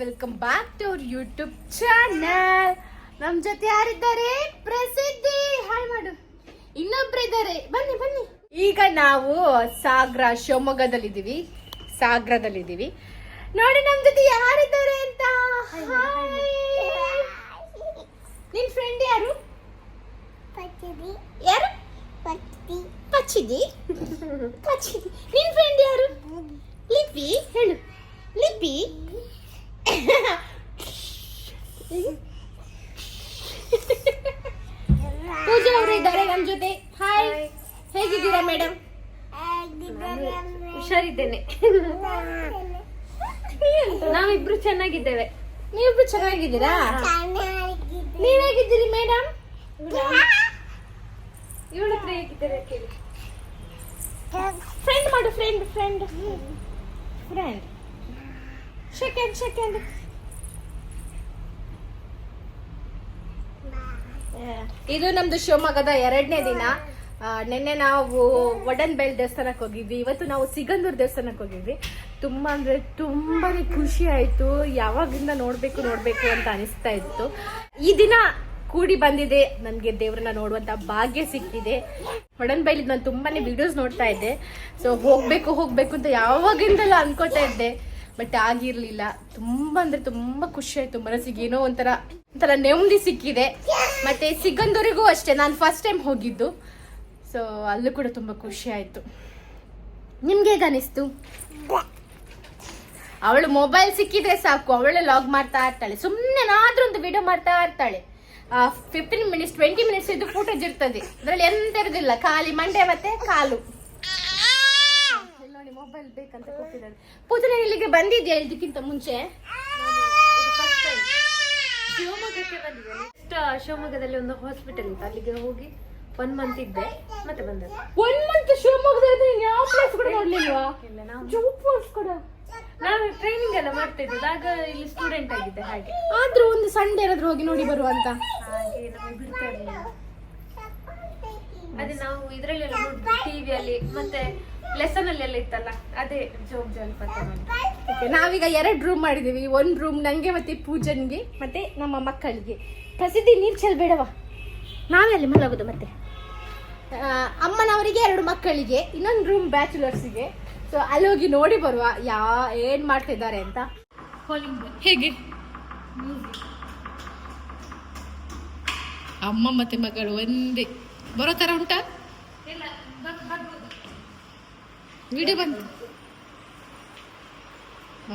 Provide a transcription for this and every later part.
Welcome back to our YouTube channel ನಮ್ ಜೊತೆ ಯಾರಿದ್ದಾರೆ? ಪ್ರಸಿದ್ಧಿ. ಹಾಯ್ ಮಾಡು. ಇನ್ನೊಬ್ರು ಇದ್ದಾರೆ. ಬನ್ನಿ ಬನ್ನಿ. ಈಗ ನಾವು ಸಾಗರ ಶಿವಮೊಗ್ಗದಲ್ಲಿದ್ದೀವಿ. ಸಾಗರದಲ್ಲಿದ್ದೀವಿ. ನೋಡಿ ನಮ್ ಜೊತೆ ಯಾರಿದ್ದಾರೆ ಅಂತ. ನಿನ್ ಫ್ರೆಂಡ್ ಯಾರು? ಯಾರು? ಪಚ್ಚಿದಿ. ಪಚ್ಚಿದಿ. ನಿನ್ ಫ್ರೆಂಡ್ ಯಾರು? ಲಿಪಿ? ಹೇಳು. ಲಿಪಿ ಪೂಜಾ ಅವರು ಇದ್ದಾರೆ ನಮ್ ಜೊತೆ ಹಾಯ್ ಹೇಗಿದ್ದೀರಾ ಮೇಡಮ್ ಹುಷಾರಿದ್ದೇನೆ ನಾವಿಬ್ರು ಚೆನ್ನಾಗಿದ್ದೇವೆ. ನೀವಿಬ್ರು ಚೆನ್ನಾಗಿದ್ದೀರಾ? ನೀವ್ ಹೇಗಿದ್ದೀರಿ ಮೇಡಮ್ ಇವಳ? ಹತ್ರ ಹೇಗಿದ್ದಾರೆ ಕೇಳಿ. ಫ್ರೆಂಡ್ ಮಾಡು friend friend friend second second ಇದು ನಮ್ದು ಶಿವಮೊಗ್ಗದ ಎರಡನೇ ದಿನ. ನಿನ್ನೆ ನಾವು ವಡನ್ ಬೈಲ್ ದೇವಸ್ಥಾನಕ್ಕೆ ಹೋಗಿದ್ವಿ. ಇವತ್ತು ನಾವು ಸಿಗಂದೂರ್ ದೇವಸ್ಥಾನಕ್ಕೆ ಹೋಗಿದ್ವಿ. ತುಂಬಾ ಅಂದ್ರೆ ತುಂಬಾನೇ ಖುಷಿ ಆಯ್ತು. ಯಾವಾಗಿಂದ ನೋಡ್ಬೇಕು ನೋಡ್ಬೇಕು ಅಂತ ಅನಿಸ್ತಾ ಇತ್ತು. ಈ ದಿನ ಕೂಡಿ ಬಂದಿದೆ. ನನಗೆ ದೇವ್ರನ್ನ ನೋಡುವಂತ ಭಾಗ್ಯ ಸಿಕ್ಕಿದೆ. ವಡನ್ ಬೈಲಿ ನಾನು ತುಂಬಾನೇ ವಿಡಿಯೋಸ್ ನೋಡ್ತಾ ಇದ್ದೆ. ಸೊ ಹೋಗ್ಬೇಕು ಹೋಗ್ಬೇಕು ಅಂತ ಯಾವಾಗಿಂದಲೂ ಅನ್ಕೋತಾ ಇದ್ದೆ. ಬಟ್ ಆಗಿರ್ಲಿಲ್ಲ. ತುಂಬಾ ಅಂದ್ರೆ ತುಂಬಾ ಖುಷಿ ಆಯ್ತು. ಮನಸ್ಸಿಗೆ ಏನೋ ಒಂಥರ ಒಂಥರ ನೆಮ್ಮದಿ ಸಿಕ್ಕಿದೆ. ಮತ್ತೆ ಸಿಗಂದೂರಿಗೂ ಅಷ್ಟೇ. ನಾನು ಫಸ್ಟ್ ಟೈಮ್ ಹೋಗಿದ್ದು. ಸೊ ಅಲ್ಲೂ ಕೂಡ ತುಂಬಾ ಖುಷಿ ಆಯ್ತು. ನಿಮ್ಗೆ ಹೇಗೆ ಅನಿಸ್ತು? ಅವಳು ಮೊಬೈಲ್ ಸಿಕ್ಕಿದ್ರೆ ಸಾಕು ಅವಳೇ ಲಾಗ್ ಮಾಡ್ತಾ ಇರ್ತಾಳೆ. ಸುಮ್ಮನೆ ಏನಾದ್ರೂ ಒಂದು ವಿಡಿಯೋ ಮಾಡ್ತಾ ಇರ್ತಾಳೆ. ಫಿಫ್ಟೀನ್ ಮಿನಿಟ್ಸ್ ಟ್ವೆಂಟಿ ಮಿನಿಟ್ಸ್ ಇದು ಫುಟೇಜ್ ಇರ್ತದೆ. ಅದರಲ್ಲಿ ಎಂತ ಇರೋದಿಲ್ಲ ಖಾಲಿ ಮಂಡೆ ಮತ್ತೆ ಕಾಲು. ನೋಡಿ ಮೊಬೈಲ್ ಬೇಕಂತ ಕೊಟ್ಟಿದ್ದಾರೆ ಪೂಜನೆ ಇಲ್ಲಿಗೆ ಬಂದಿದ್ಯಾ ಇದಕ್ಕಿಂತ ಮುಂಚೆ? ಶಿವಮೊಗ್ಗಕ್ಕೆ ಬಂದಿದ್ದೇನೆ ನೆಕ್ಸ್ಟ್ ಶಿವಮೊಗ್ಗದಲ್ಲಿ ಒಂದು ಹಾಸ್ಪಿಟಲ್ ಇತ್ತು ಅಲ್ಲಿಗೆ ಹೋಗಿ ಒನ್ ಮಂತ್ ಇದ್ದೆ ಮತ್ತೆ ಬಂದೆ ಒನ್ ಮಂತ್ ಶಿವಮೊಗ್ಗದಲ್ಲಿ ಯಾವ ಪ್ಲೇಸ್ ಕೂಡ ನೋಡ್ಲಿಲ್ವಾ? ಇಲ್ಲ ನಾವು ಜೂ ಫಾಲ್ಸ್ ಕೂಡ. ನಾನು ಟ್ರೈನಿಂಗ್ ಎಲ್ಲ ಮಾಡ್ತಾ ಇದ್ದದ್ದು ಆಗ ಇಲ್ಲಿ ಸ್ಟೂಡೆಂಟ್ ಆಗಿದ್ದೆ ಹಾಗೆ. ಆದ್ರೂ ಒಂದು ಸಂಡೆ ಏನಾದ್ರು ಹೋಗಿ ನೋಡಿ ಬರುವಂತ ಹಾಗೆ ನಮಗೆ ಬಿಡ್ತಾ ಇರ್ಲಿಲ್ಲ. ಅದೇ ನಾವು ಇದರಲ್ಲೆಲ್ಲ ನೋಡ್ದು ಟಿವಿಯಲ್ಲಿ ಮತ್ತೆ ಲೆಸನ್ ಅಲ್ಲಿ ಎಲ್ಲ ಇತ್ತಲ್ಲ ಅದೇ ಜೋಗ್ ಜಲಪಾತ Okay, ನಾವೀಗ ಎರಡು ರೂಮ್ ಮಾಡಿದೀವಿ. ಒಂದ್ ರೂಮ್ ನಂಗೆ ಮತ್ತೆ ಪೂಜನ್ಗೆ ಮತ್ತೆ ನಮ್ಮ ಮಕ್ಕಳಿಗೆ. ಪ್ರಸಿದ್ಧಿ ನೀರ್ ಚೆಲ್ಬೇಡವಾ ನಾವೇ ಅಲ್ಲಿ ಮಲಗೋದು ಮತ್ತೆ. ಆ, ಅಮ್ಮನವರಿಗೆ ಎರಡು ಮಕ್ಕಳಿಗೆ ಇನ್ನೊಂದು ರೂಮ್ ಬ್ಯಾಚುಲರ್ಸ್ಗೆ ಸೊ ಅಲ್ಲಿ ಹೋಗಿ ನೋಡಿ ಬರುವ ಯಾ ಏನ್ ಮಾಡ್ತಿದ್ದಾರೆ ಅಂತ. ಹೇಗೆ? ಅಮ್ಮ ಮತ್ತೆ ಮಗಳು ಒಂದೇ. ಬರೋ ತರ ಉಂಟಾ? ವಿಡಿಯೋ ಬಂತು.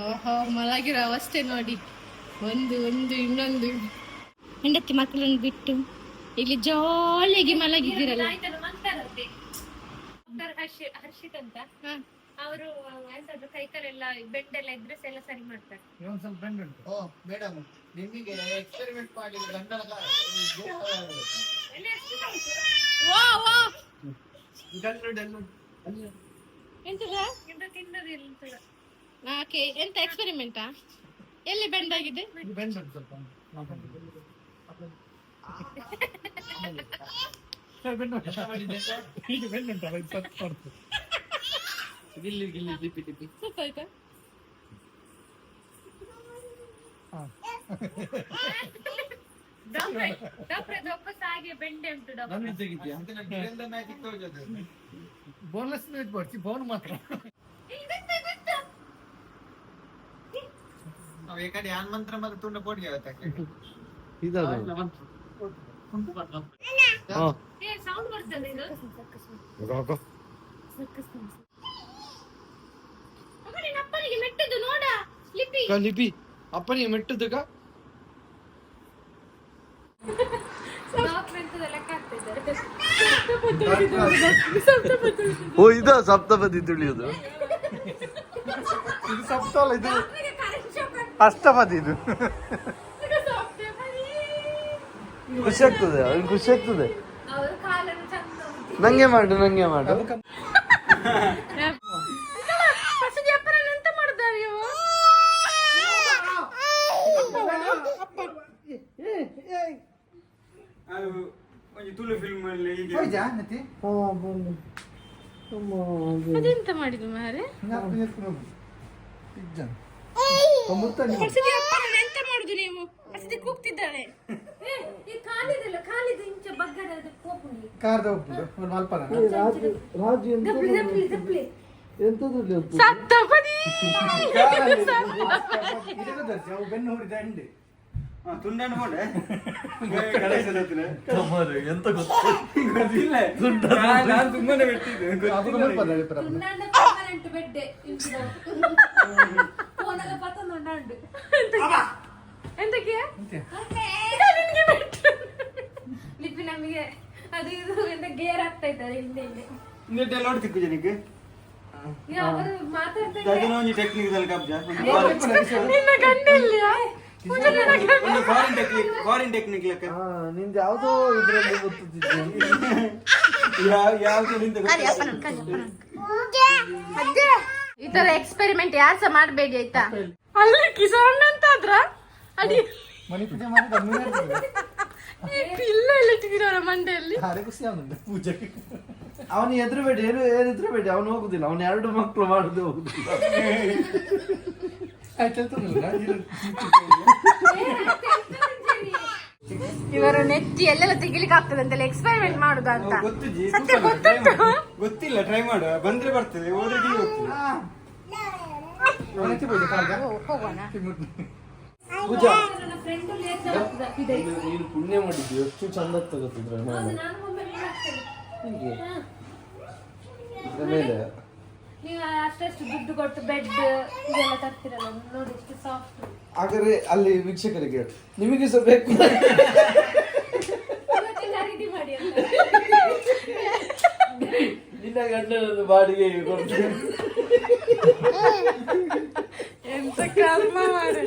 ಓಹೋ ಮಲಗಿರೋ ಅವಸ್ಥೆ ನೋಡಿ. ಒಂದು ಒಂದು ಇನ್ನೊಂದು. ಹೆಂಡತಿ ಮಕ್ಕಳನ್ನು ಬಿಟ್ಟು ಇಲ್ಲಿ ಜಾಲಿಯಾಗಿ ಮಲಗಿದ್ದೀರಲ್ಲ. ಹರ್ಷಿತ್ ಅಂತ. ಅವರು ಎಂತದ್ದು ಕೈಕಾಲೆಲ್ಲ ಬೆಂಡೆಲ್ಲ ಇದ್ರೆ ಸಹ ಎಲ್ಲ ಸರಿ ಮಾಡ್ತಾರೆ. ಓ ಮೇಡಮ್ ನಿಮಗೆ ಎಕ್ಸ್ಪೆರಿಮೆಂಟ್ ಮಾಡಿ ಗಂಡನ ವಾ ವಾ. ಎಂತದ? ಇದು ತಿನ್ನೋದಿಲ್ಲ ಅಂತ. ಓಕೆ. ಎಂತ ಎಕ್ಸ್ಪೆರಿಮೆಂಟಾ ಎಲ್ಲಿ ಬೆಂಡ್ ಆಗಿದೆ? ಗಿಲ್ಲಿ ಗಿಲ್ಲಿ ಲಿಪಿ ಲಿಪಿ ಸುತ್ತಾಯ್ತಾ ಡಾಕ್ಟ್ರೆ ಡಾಕ್ಟ್ರೆ ವಾಪಸ್ ಹಾಗೆ ಬೆಂಡೆ ಉಂಟು ಡಾಕ್ಟ್ರೆ ನನ್ನ ತೆಗಿದ್ಯಾ ಗಿಡದ ಮ್ಯಾಚ್ ತೋಜದು ಬೋನ್ಲೆಸ್ ಬರ್ತಿ ಬೋನ್ ಮಾತ್ರ ನಾವು ಈ ಕಡೆ ಯಾನ್ ಮಂತ್ರ ಮತ್ತೆ ತುಂಡ ಪೋಡಿ ಅವತ್ತಕ್ಕೆ ಏ ಸೌಂಡ್ ಬರ್ತದೆ ಇದು ಅಮ್ಮ, ನಿನ್ನ ಅಪ್ಪನಿಗೆ ಮೆಟ್ಟದ್ದು ನೋಡ ಎಂತದ ಲೆಕ್ಕ ಆಗ್ತಿದ್ದಾರೆ ಓ ಇದ ಸಪ್ತಪದಿ ತುಳಿಯೋದು. ಇದು ಸಪ್ತಾಲ ಇದು ಅಷ್ಟಪದಿ ಇದು. ಖುಷಿ ಆಗ್ತದೆ ಅವ್ರಿಗೆ ಖುಷಿ ಆಗ್ತದೆ ಅವರು ಕಾಲನ್ನು ಚಂದ ಉಂಟು. ನಂಗೆ ಮಾಡು ನಂಗೆ ಮಾಡು ಪ್ರಸಿದ್ಧಿ ಅಪ್ಪನನ್ನ ಎಂತ ಮಾಡಿದ್ದಾರೆ ಇವು? ಒಂದು ತುಳು ಫಿಲ್ಮ್ ಅಲ್ಲಿ ಹೀಗೆ. ಅದೆಂತ ಮಾಡಿದ್ರು ಮಾರೆ ಎಂತ ಮಾಡುದು ನೀವು? ಕೂಗ್ತಿದ್ದಾಳೆ. ಈ ಕಾಲಿದೆಲ್ಲ ಕಾಲಿದ ಇಂಚ ಬಗ್ಗಡ ಕೋಪುಂಡಿ ಕಾರ್ದ ಹೋಗ್ಬಿಡು. ಒಂದು ಮಲ್ಪನ ದಪ್ಲಿ ದಪ್ಲಿ ದಪ್ಲಿ ಸಪ್ತಪದಿ ಅವು ಬೆನ್ನು ಅದು ಮಲ್ಪನ ಹೇಳ್ತಾರೆ ಉಂಡಾಂಡ ಪರ್ಮನೆಂಟ್ ಬೆಡ್ಡೆ ಇಂಚಿದ ಫೋನಗ ಪತ್ತೊಂದು ಉಂಡಾಂಡು ಎಂತಕ್ಕೆ ಲಿಪಿ ನಮಗೆ ಅದು ಇದು ಎಂತ ಗೇರ್ ಆಗ್ತಾ ಇದ್ದಾರೆ ಹಿಂದೆ ಹಿಂದೆ. ಈಗ ಅವರು ಮಾತಾಡ್ತಾ ನಿನ್ನ ಗಂಡಿಲ್ಲ ನಿಂದ ಯಾವ್ದೋ ಇದ್ರಲ್ಲಿ ಗೊತ್ತಿದ್ದೆ ಈ ತರ ಎಕ್ಸ್ಪೆರಿಮೆಂಟ್ ಯಾರು ಸಹ ಮಾಡಬೇಡಿ ಆಯ್ತಾ? ಅಲ್ಲಿ ಕಿಸಣ್ಣ ಅಂತ ಆದ್ರ ಅಡಿ. ಮನೆ ಪೂಜೆ ಮಾಡಿದ ನೀನೇ ಈ ಪಿಲ್ಲ ಎಲ್ಲ ಇಟ್ಟಿದ್ದೀರ ಮಂಡೆಯಲ್ಲಿ. ಖುಷಿ ಆಗುಂಟು ಪೂಜೆಗೆ ಅವನು ಎದುರುಬೇಡಿ ಏನು ಏನು ಬೇಡಿ ಅವನು ಹೋಗುದಿಲ್ಲ. ಅವನು ಎರಡು ಮಕ್ಕಳು ಮಾಡುದು ಹೋಗುದಿಲ್ಲ. ಇವರು ನೆತ್ತಿ ಎಲ್ಲೆಲ್ಲ ತೆಗಿಲಿಕ್ಕೆ ಆಗ್ತದೆ ಅಂತೆಲ್ಲ ಎಕ್ಸ್ಪೆರಿಮೆಂಟ್ ಮಾಡುದ ಅಂತ. ಸತ್ಯ ಗೊತ್ತುಂಟು? ಗೊತ್ತಿಲ್ಲ ಟ್ರೈ ಮಾಡು. ಬಂದ್ರೆ ಬರ್ತದೆ ಓದಿ ನೀನು ಪುಣ್ಯ ಮಾಡಿದ್ದು ಎಷ್ಟು ಚಂದ ತಗೋತಿದ್ರೆ ನಾನು ನಾನು ಒಮ್ಮೆ ಹಾಕ್ತೇನೆ ಹೀಗೆ. ಇದ್ರ ಮೇಲೆ. ನೀವು ಅಷ್ಟಷ್ಟು ದುಡ್ಡು ಕೊಟ್ಟು ಬೆಡ್ ಇದೆಲ್ಲ ತರ್ತಿರಲ್ಲ ನೋಡಿ ಎಷ್ಟು ಸಾಫ್ಟ್ ಹಾಗಾದ್ರೆ ಅಲ್ಲಿ ವೀಕ್ಷಕರಿಗೆ ಹೇಳು. ನಿಮಗೆ ಸಹ ಬೇಕು. ಖರೀದಿ ಮಾಡಿ ಅಂತ ನಿನ್ನ ಗಂಡನನ್ನು ಬಾಡಿಗೆ ಕೊಡ್ತೇನೆ. ಎಂತ ಕರ್ಮ ಮಾಡಿ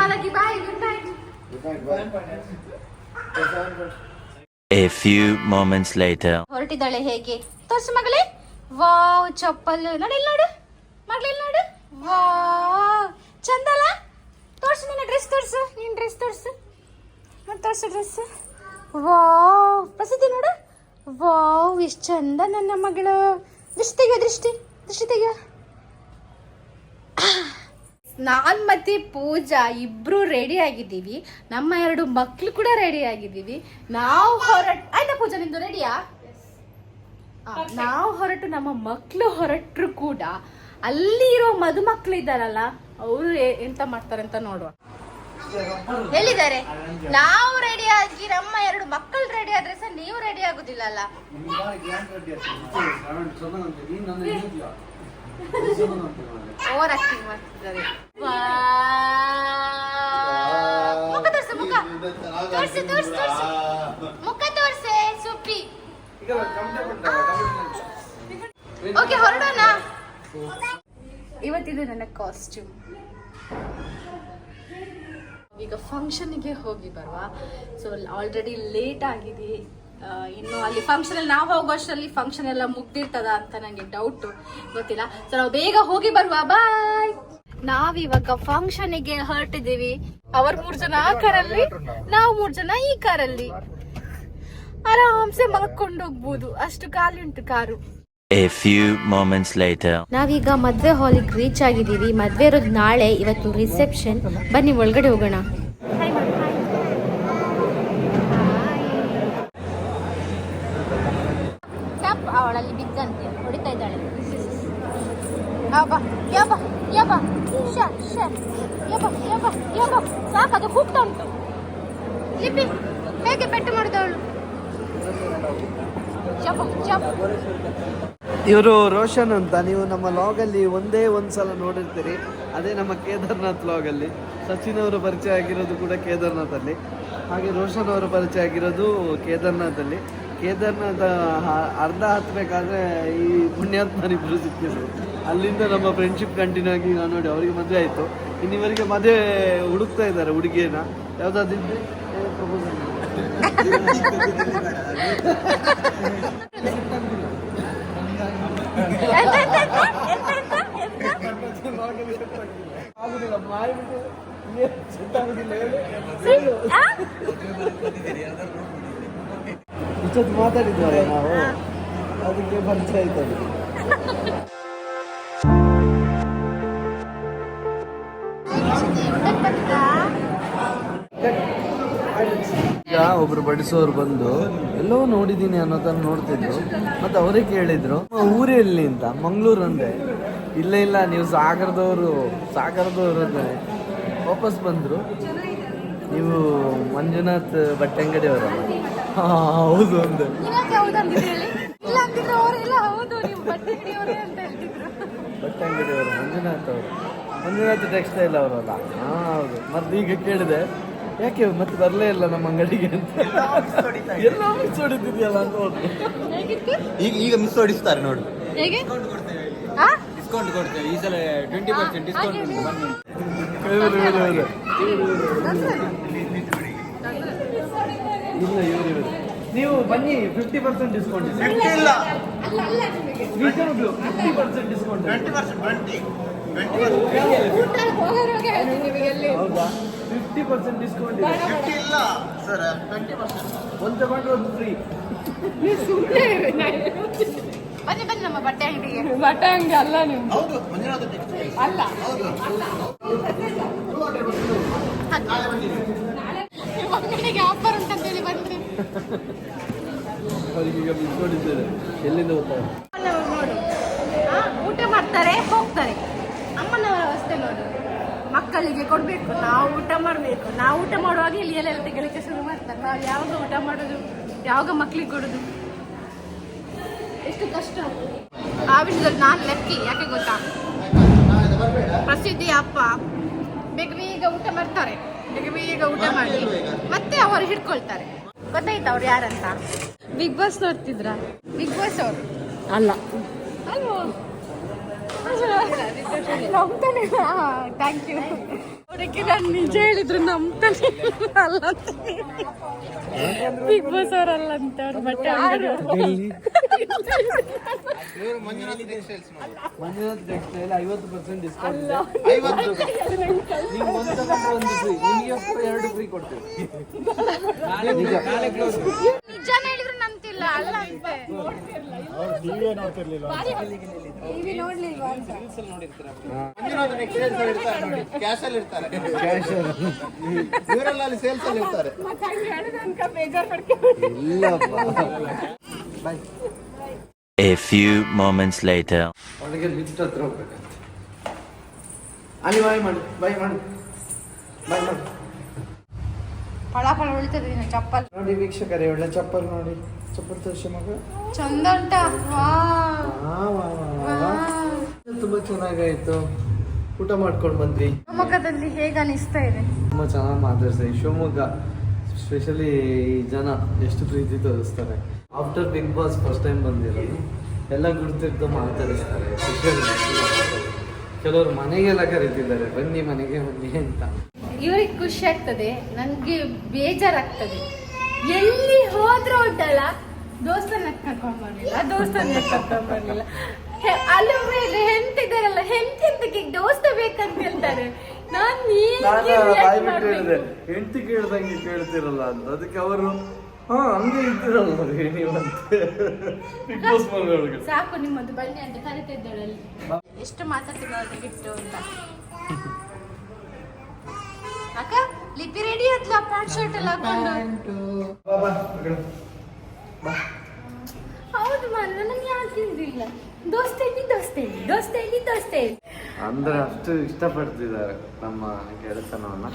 ಮಲಗಿ bye good night A few moments later. ಹೊರಟಿದ್ದಾಳೆ ಹೇಗೆ? ತೋರ್ಸು ಮಗಳೇ. ವಾವ್, ಚಪ್ಪಲ್. ನೋಡಿ ಇಲ್ಲಿ ನೋಡು. ಮಗಳು ನೋಡು. ವಾವ್. ಚಂದಲ್ಲ ತೋರ್ಸು ನಿನ್ನ ಡ್ರೆಸ್ ತೋರ್ಸು. ನಿನ್ನ ಡ್ರೆಸ್ ತೋರ್ಸು. ನೋಡಿ, ತೋರ್ಸು ಡ್ರೆಸ್ ವಾವ್. ಪ್ರಸಿದ್ಧಿ ನೋಡು. ವಾವ್, ಎಷ್ಟು ಚಂದ ನನ್ನ ಮಗಳು. ದೃಷ್ಟಿ ದೃಷ್ಟಿ. ದೃಷ್ಟಿ ನಾನ್ ಮತ್ತೆ ಪೂಜಾ ಇಬ್ರು ರೆಡಿ ಆಗಿದ್ದೀವಿ. ನಮ್ಮ ಎರಡು ಮಕ್ಳು ಕೂಡ ರೆಡಿ ಆಗಿದ್ದೀವಿ. ನಾವು ಹೊರಟ ಆಯ್ತಾ ಪೂಜಾ, ನಿಂದು ರೆಡಿಯಾ ನಾವು ಹೊರಟು ನಮ್ಮ ಮಕ್ಕಳು ಹೊರಟ್ರು ಕೂಡ ಅಲ್ಲಿ ಇರೋ ಮದುಮಕ್ಳು ಇದ್ದಾರಲ್ಲ ಅವರು ಎಂತ ಮಾಡ್ತಾರೆ ಅಂತ ನೋಡುವ. ಹೇಳಿದ್ದಾರೆ. ನಾವು ರೆಡಿ ಆಗಿ ನಮ್ಮ ಎರಡು ಮಕ್ಕಳು ರೆಡಿ ಆದ್ರೆ ಸಹ ನೀವು ರೆಡಿ ಆಗುದಿಲ್ಲ ಅಲ್ಲ ಓವರ್ ಆಕ್ಟಿಂಗ್ ಮಾಡ್ತಿದ್ದಾರೆ ಮುಖ ತೋರ್ಸು ಮುಖ. ತೋರ್ಸು ತೋರ್ಸು ತೋರ್ಸು. ಓಕೆ ಹೊರಡೋಣ. ಇವತ್ತಿದೆ ನನ್ನ ಕಾಸ್ಟ್ಯೂಮ್ ಈಗ ಫಂಕ್ಷನ್ಗೆ ಹೋಗಿ ಬರುವ. ಸೊ ಆಲ್ರೆಡಿ ಲೇಟ್ ಆಗಿದೆ. ಇನ್ನು ಅಲ್ಲಿ ಫಂಕ್ಷನ್ ಅಲ್ಲಿ ನಾವು ಹೋಗುವಷ್ಟರಲ್ಲಿ ಫಂಕ್ಷನ್ ಎಲ್ಲ ಮುಗ್ದಿರ್ತದ ಅಂತ ನಂಗೆ ಡೌಟ್ ಗೊತ್ತಿಲ್ಲ. ಸೊ ನಾವು ಬೇಗ ಹೋಗಿ ಬರುವ. ಬಾಯ್ ನಾವಿವಾಗ ಫಂಕ್ಷನ್ಗೆ ಹೊರಟಿದ್ದೀವಿ. ಅವ್ರ ಮೂರ್ ಜನ ಆ ಕಾರಲ್ಲಿ, ನಾವು ಮೂರ್ ಜನ ಈ ಕಾರಲ್ಲಿ. ಆರಾಮ್ಸೆ ಮಲ್ಕೊಂಡು ಹೋಗ್ಬೋದು ಅಷ್ಟು ಖಾಲಿ ಉಂಟು car. A few moments later. ನಾವೀಗ ಮದ್ವೆ ಹಾಲಿಗೆ ರೀಚ್ ಆಗಿದ್ದೀವಿ. ಮದ್ವೆ ಇರೋದು ನಾಳೆ ಇವತ್ತು ರಿಸೆಪ್ಷನ್ ಬನ್ನಿ ಒಳಗಡೆ ಹೋಗೋಣ. ಅವಳಲ್ಲಿ ಬಿದ್ದಂತೆ. ಹೊಡಿತಾ ಇದ್ದಾಳೆ. ಸಾಕು ಅದು ಕೂಗ್ತಾ ಉಂಟು. ಲಿಪಿ ಹೇಗೆ ಪೆಟ್ಟು ಮಾಡಿದವಳು? ಇವರು ರೋಷನ್ ಅಂತ. ನೀವು ನಮ್ಮ ಲಾಗಲ್ಲಿ ಒಂದೇ ಒಂದು ಸಲ ನೋಡಿರ್ತೀರಿ. ಅದೇ ನಮ್ಮ ಕೇದಾರ್ನಾಥ್ ಲಾಗಲ್ಲಿ ಸಚಿನ್ ಅವರು ಪರಿಚಯ ಆಗಿರೋದು ಕೂಡ ಕೇದಾರ್ನಾಥಲ್ಲಿ ಹಾಗೆ ರೋಷನ್ ಅವರು ಪರಿಚಯ ಆಗಿರೋದು ಕೇದಾರ್ನಾಥಲ್ಲಿ ಕೇದಾರ್ನಾಥ ಅರ್ಧ ಹತ್ತಬೇಕಾದ್ರೆ ಈ ಪುಣ್ಯಾತ್ಮರಿಬ್ಬರು ಸಿಕ್ಕಿದ್ರು. ಅಲ್ಲಿಂದ ನಮ್ಮ ಫ್ರೆಂಡ್ಶಿಪ್ ಕಂಟಿನ್ಯೂ ಆಗಿ ನಾನು ನೋಡಿ, ಅವರಿಗೆ ಮದುವೆ ಆಯಿತು. ಇನ್ನಿವರಿಗೆ ಮದುವೆ ಹುಡುಕ್ತಾ ಇದ್ದಾರೆ ಹುಡುಗಿಯನ್ನ. ಯಾವುದಾದ್ರು ಪ್ರಪೋಸಲ್ ಮಾತಾಡಿದ್ವಲ್ಲ ನಾವು ಅದಕ್ಕೆ ಪರಿಚಯ ಆಯ್ತು ಒಬ್ರು ಬಡಿಸೋರು ಬಂದು ಎಲ್ಲೋ ನೋಡಿದ್ದೀನಿ ಅನ್ನೋದನ್ನ ನೋಡ್ತಿದ್ರು. ಮತ್ತೆ ಅವರೇ ಕೇಳಿದ್ರು ಊರೇ ಎಲ್ಲಿ ಅಂತ? ಮಂಗಳೂರು ಅಂದೆ. ಇಲ್ಲ ಇಲ್ಲ ನೀವು ಸಾಗರದವರು ಸಾಗರದವರು ಅಂದ್ರೆ ವಾಪಸ್ ಬಂದ್ರು. ನೀವು ಮಂಜುನಾಥ್ ಬಟ್ಟೆ ಅಂಗಡಿಯವರ ಹಾ ಹೌದು ಅಂದೆ. ಬಟ್ಟೆ ಅಂಗಡಿಯವರು ಮಂಜುನಾಥ್ ಅವರು. ಮಂಜುನಾಥ್ ಟೆಕ್ಸ್ಟೈಲ್ ಅವರಲ್ಲ ಹಾ ಹೌದು. ಮತ್ತೆ ಈಗ ಕೇಳಿದೆ ಯಾಕೆ ಮತ್ತೆ ಬರಲೇ ಇಲ್ಲ ನಮ್ಮ ಅಂಗಡಿಗೆ ಅಂತ? ಎಲ್ಲ ಮಿಸ್ ಹೊಡಿತಿದ್ಯಲ್ಲ ಅಂತ ಹೋದ್ರು ಈಗ ಈಗ ಮಿಸ್ ಹೊಡಿಸ್ತಾರೆ ನೋಡು. ಹೇಗೆ? ಡಿಸ್ಕೌಂಟ್ ಕೊಡ್ತೇವೆ. ಈ ಸಲ ಟ್ವೆಂಟಿ ಪರ್ಸೆಂಟ್ ಡಿಸ್ಕೌಂಟ್. ಇಲ್ಲ ಇವರು ಇವರು. ನೀವು ಬನ್ನಿ ಫಿಫ್ಟಿ ಪರ್ಸೆಂಟ್ ಡಿಸ್ಕೌಂಟ್ ಇದೆ. ಇಲ್ಲ. ನಿಜವಾಗ್ಲು fifty percent discount twenty percent ಹೌದಾ? ಫಿಫ್ಟಿ ಪರ್ಸೆಂಟ್ ಡಿಸ್ಕೌಂಟ್ ಇದೆ. ಫಿಫ್ಟಿ ಇಲ್ಲ. ಸರ್ ಟ್ವೆಂಟಿ ಪರ್ಸೆಂಟ್ ಒಂದು ತಗೊಂಡ್ರೆ ಒಂದು ಫ್ರೀ ಸುಮ್ಮನೆ ಬನ್ನಿ ಬನ್ನಿ ನಮ್ಮ ಬಟ್ಟೆ ಅಂಗಡಿಗೆ. ಬಟ್ಟೆ ಅಂಗಡಿ ಅಲ್ಲ ನೀವು ಹೌದು ಮಂಜುನಾಥ ಟೆಕ್ಸ್ಟೈಲ್ ಅಲ್ಲ. ನಿಮ್ಮ ಅಂಗಡಿಗೆ ಆಫರ್ ಉಂಟಂತೇಳಿ ಬಂದ್ರಿ ಅವರಿಗೆ ಈಗ ಮಿಸ್ ಹೊಡಿತಾರೆ ಎಲ್ಲಿಂದ ಹೋಗ್ತಾರೆ ಅಮ್ಮನವರು ನೋಡು ಆ, ಊಟ ಮಾಡ್ತಾರೆ ಹೋಗ್ತಾರೆ ಅಮ್ಮನವರ ಅವಸ್ಥೆ ನೋಡು ಮಕ್ಕಳಿಗೆ ಕೊಡಬೇಕು ನಾವು ಊಟ ಮಾಡಬೇಕು. ನಾವು ಊಟ ಮಾಡುವಾಗ ಇಲ್ಲಿ ಎಲ್ಲ ತೆಗಲಿಕ್ಕೆ ಶುರು ಮಾಡ್ತಾರೆ. ನಾವು ಯಾವಾಗ ಊಟ ಮಾಡೋದು ಯಾವಾಗ ಮಕ್ಕಳಿಗೆ ಕೊಡುದು? ಎಷ್ಟು ಕಷ್ಟ. ಆ ವಿಷಯದಲ್ಲಿ ನಾನು ಲೆಕ್ಕಿ ಯಾಕೆ ಗೊತ್ತಾ? ಪ್ರಸಿದ್ಧಿ ಅಪ್ಪ ಬೇಗ ಬೇಗ ಊಟ ಮಾಡ್ತಾರೆ. ಬೇಗ ಬೇಗ ಊಟ ಮಾಡಿ. ಮತ್ತೆ ಅವರು ಹಿಡ್ಕೊಳ್ತಾರೆ. ಗೊತ್ತಾಯ್ತು ಅವ್ರು ಯಾರಂತ? ಬಿಗ್ ಬಾಸ್ ನೋಡ್ತಿದ್ರ? ಬಿಗ್ ಬಾಸ್ ಅವರು? ಅಲ್ಲ. ಅಲ್ವಾ? ನಂಬ್ತಾನೆ ಥ್ಯಾಂಕ್ ಯು ಅವರಿಗೆ ನಾನು ನಿಜ ಹೇಳಿದ್ರು ನಂಬ್ತಾನೆ ಅಲ್ಲ ಬಿಗ್ ಬಾಸ್ ಅವರಲ್ಲ ಅಂತ ಅವ್ರು ಬಟ್ಟೆ ಮಂಜುನಾಥ್ ಟೆಕ್ಸ್ಟೈಲ್ ಐವತ್ತು ಪರ್ಸೆಂಟ್ ಡಿಸ್ಕೌಂಟ್ ಐವತ್ತು ನೀವು ಒಂದು ತಗೊಂಡ್ರೆ ಒಂದು ಫ್ರೀ ನಿಮಗೆ ಎರಡು ಫ್ರೀ ಕೊಡ್ತೀವಿ. ನಾಳೆ ಹೇಳಿದ್ರು ನಂಬ್ತಿಲ್ಲ ಅಲ್ಲ ಅಂತೆ. ಟಿವಿ ನೋಡ್ಲಿಲ್ವಾ ಅಂತ. ಮಂಜುನಾಥ್ ಟೆಕ್ಸ್ಟೈಲ್ಸ್ ಅಲ್ಲಿ ಇರ್ತಾರೆ ನೋಡಿ. ಕ್ಯಾಶ್ ಅಲ್ಲಿ ಇರ್ತಾರೆ. ಇವರೆಲ್ಲ ಅಲ್ಲಿ. ಸೇಲ್ಸ್ ಅಲ್ಲಿ ಇರ್ತಾರೆ. ಇಲ್ಲಪ್ಪ. A few moments later. ಅವನಿಗೆ ಲಿಫ್ಟ್ ಹತ್ರ ಹೋಗ್ಬೇಕಂತ ಅಲ್ಲಿ ಬಾಯ್ ಮಾಡಿ ಬಾಯ್ ಮಾಡು. ಬಾಯ್ ಮಾಡಿ. ಫಳ ಫಳ ಉಳಿತದೆ ಚಪ್ಪಲ್. ನೋಡಿ ವೀಕ್ಷಕರೇ ಒಳ್ಳೆ ಚಪ್ಪಲ್ ನೋಡಿ. ಚಂದ. ತುಂಬಾ ಚೆನ್ನಾಗಾಯ್ತು. ಊಟ ಮಾಡ್ಕೊಂಡು ಬಂದ್ವಿ. ಶಿವಮೊಗ್ಗದಲ್ಲಿ ಹೇಗೆ ಅನಿಸ್ತಾ ಇದೆ? ತುಂಬಾ ಚೆನ್ನಾಗಿ ಮಾತಾಡ್ತಾರೆ ಶಿವಮೊಗ್ಗ ಸ್ಪೆಷಲಿ ಈ ಜನ ಎಷ್ಟು ಪ್ರೀತಿ ತೋರಿಸ್ತಾರೆ. After Bigg Boss first time ಬಂದಿರೋದು ಎಲ್ಲ ಗುರುತಿರ್ದು ಮಾತಾಡಿಸ್ತಾರೆ. ಕೆಲವರು ಮನೆಗೆಲ್ಲ ಕರೀತಿದ್ದಾರೆ ಬನ್ನಿ ಮನೆಗೆ ಬನ್ನಿ ಅಂತ. ಇವ್ರಿಗೆ ಖುಷಿ ಆಗ್ತದೆ ನನಗೆ ಬೇಜಾರಾಗ್ತದೆ. ಎಲ್ಲಿ ಹೋದ್ರೂ ಉಂಟಲ್ಲ ದೋಸ್ತನ ಕರ್ಕೊಂಡ್ ಬರ್ಲಿಲ್ಲ ದೋಸ್ತನ ಕರ್ಕೊಂಡ್ ಬರ್ಲಿಲ್ಲ ಹೆ- ಅಲ್ಲಿ ಮೇಲೆ ಹೆಂತಿದಾರಲ್ಲ ಹೆಂತಿಂತಕ್ಕೆ ದೋಸ್ತ ಬೇಕಂತ ಹೇಳ್ತಾರೆ. ನಾನ್? ಹೆಂಡತಿ ಕೇಳ್ದಂಗೆ ಕೇಳ್ತಿರಲ್ಲ ಅಂತ. ಅದಕ್ಕೆ ಅವರು ಹಾ ಹಂಗೆ ಇದ್ದಿರಲ್ಲ ಬಿಗ್ ಬಾಸ್ ಮನೆಯೊಳಗೆ ಸಾಕು ನಿಮ್ಮದು ಬನ್ನಿ ಅಂತ ಕರಿತಿದ್ದಾಳಲ್ಲಿ ಎಷ್ಟು ಮಾತಾಡ್ತಿದ್ದ ಬಿಟ್ಟು ಅಂತ. ಅಕ್ಕ ಲಿಪಿ ರೆಡಿ ಆದ್ಲ ಪ್ಯಾಂಟ್ ಶರ್ಟ್ ಎಲ್ಲ ಹಾಕೊಂಡು? ಹೌದು ಮಾರ ನನಗೆ ಯಾಕೆ ತಿಂದಿಲ್ಲ. ದೋಸ್ತ ಇಲ್ಲಿ ದೋಸ್ತೆ ಇಲ್ಲಿ ದೋಸ್ತ ಇಲ್ಲಿ ದೋಸ್ತ ಇಲ್ಲಿ ಅಂದ್ರೆ ಅಷ್ಟು ಇಷ್ಟಪಡ್ತಿದ್ದಾರೆ ನಮ್ಮ ಗೆಳೆತನವನ್ನ.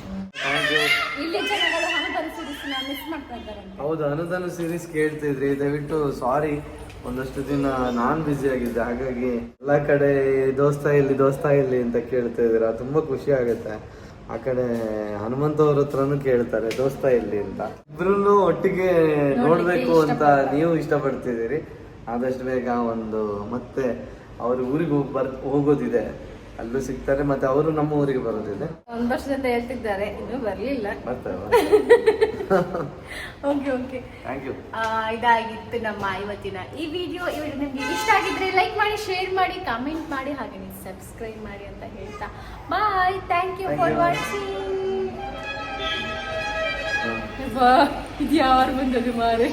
ಹಾಗೆ ಇಲ್ಲಿ ಜನಗಳು ಹಣ ಪರಿಶೀಲಿಸಿ ಮಿಸ್ ಮಾಡ್ತಾ ಇದ್ದಾರೆ ಹೌದು ಅನುದಾನ ಸೀರೀಸ್ ಕೇಳ್ತಿದ್ರಿ. ದಯವಿಟ್ಟು ಸಾರಿ ಒಂದಷ್ಟು ದಿನ ನಾನ್ ಬ್ಯುಸಿ ಆಗಿದ್ದೆ. ಹಾಗಾಗಿ ಎಲ್ಲ ಕಡೆ ದೋಸ್ತ ಇಲ್ಲಿ ದೋಸ್ತ ಇಲ್ಲಿ ಅಂತ ಕೇಳ್ತಾ ಇದ್ದೀರಾ. ತುಂಬಾ ಖುಷಿ ಆಗುತ್ತೆ. ಆ ಕಡೆ ಹನುಮಂತ ಅವ್ರ ಹತ್ರನೂ ಕೇಳ್ತಾರೆ ದೋಸ್ತ ಇಲ್ಲಿ ಅಂತ? ಇಬ್ರು ಒಟ್ಟಿಗೆ ನೋಡ್ಬೇಕು ಅಂತ ನೀವು ಇಷ್ಟಪಡ್ತಿದ್ದೀರಿ. ಆದಷ್ಟು ಬೇಗ ಒಂದು ಮತ್ತೆ ಅವ್ರ ಊರಿಗೆ ಹೋಗಿ ಬರ್ ಹೋಗೋದಿದೆ. ಅಲ್ಲೂ ಸಿಗ್ತಾರೆ ಮತ್ತೆ ಅವರು ನಮ್ಮ ಊರಿಗೆ ಬರೋದಿದೆ ಒಂದ್ ವರ್ಷದಿಂದ ಹೇಳ್ತಿದ್ದಾರೆ ಇನ್ನೂ ಬರ್ಲಿಲ್ಲ. ಓಕೆ ಓಕೆ ಥ್ಯಾಂಕ್ ಯು ಇದಾಗಿತ್ತು ನಮ್ಮ ಇವತ್ತಿನ ಈ ವಿಡಿಯೋ ಈ ವಿಡಿಯೋ ನಿಮ್ಗೆ ಇಷ್ಟ ಆಗಿದ್ರೆ ಲೈಕ್ ಮಾಡಿ ಶೇರ್ ಮಾಡಿ ಕಮೆಂಟ್ ಮಾಡಿ ಹಾಗೆ ನೀವು ಸಬ್ಸ್ಕ್ರೈಬ್ ಮಾಡಿ ಅಂತ ಹೇಳ್ತಾ. Bye thank you for. Watching ಇದು ಯಾರು ಬಂದದ್ದು ಮಾರೆ?